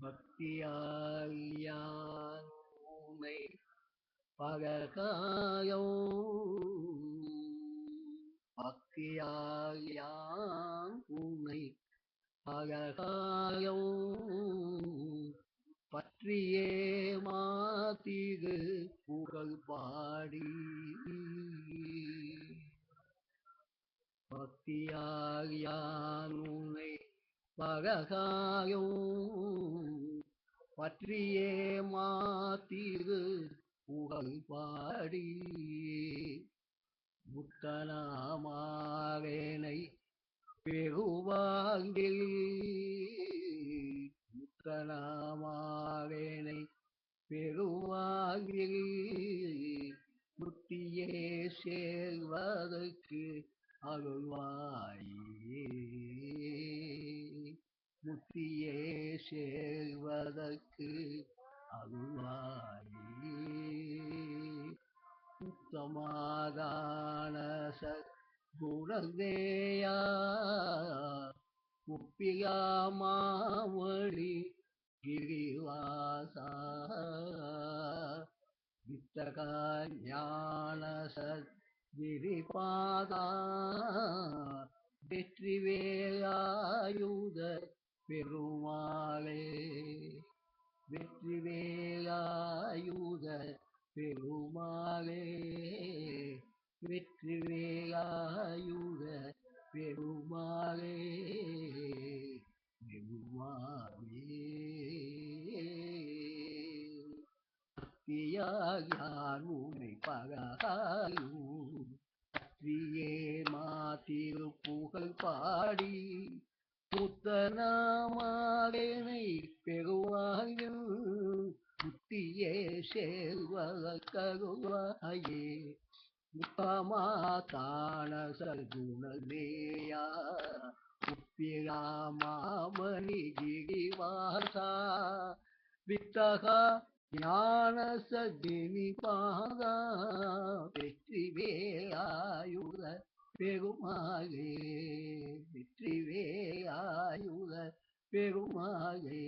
பக்தியால் யான் உனை பககாயோ? பக்தியால் யான் உனை பககாயோ? பற்றியே மாத்திகு புகழ் பாடி. பக்தியால் யான் உன்னை பககாயோ பற்றியே மாத்திரு புகழ் பாடி முத்தனாமாவேனை பெருவாங்கில் முத்தனாமாவேனை பெருவாங்கில் முத்தியே சேர்வதற்கு அருள்வாயே. முத்தியே சேர்வதற்கு அருள்வாயே உத்தமாதான குணதேயா முப்பியாமாவழி கிரிவாசா. வித்தக ஞான சத்கிரிபாதா பெருமாளே வெற்றி வேலாயுத பெருமாளே வெற்றி வேலாயுத பெருமாளே. பெருமாளே பக்தியான் பகாயும் பற்றியே மாத்திரு புகழ் பாடி புத்தனாமாடனை பெறுவாயில் புத்தியே சேர்வதற்கருவாயே. உத்தமாதான சகுணலேயா உப்பிராமாமணி கிரிவாசா வித்தகா ஞான சதினி பாதா வெற்றி வேலாயுத பெருமாளே வெற்றிவேயாயுத பெருமாளே.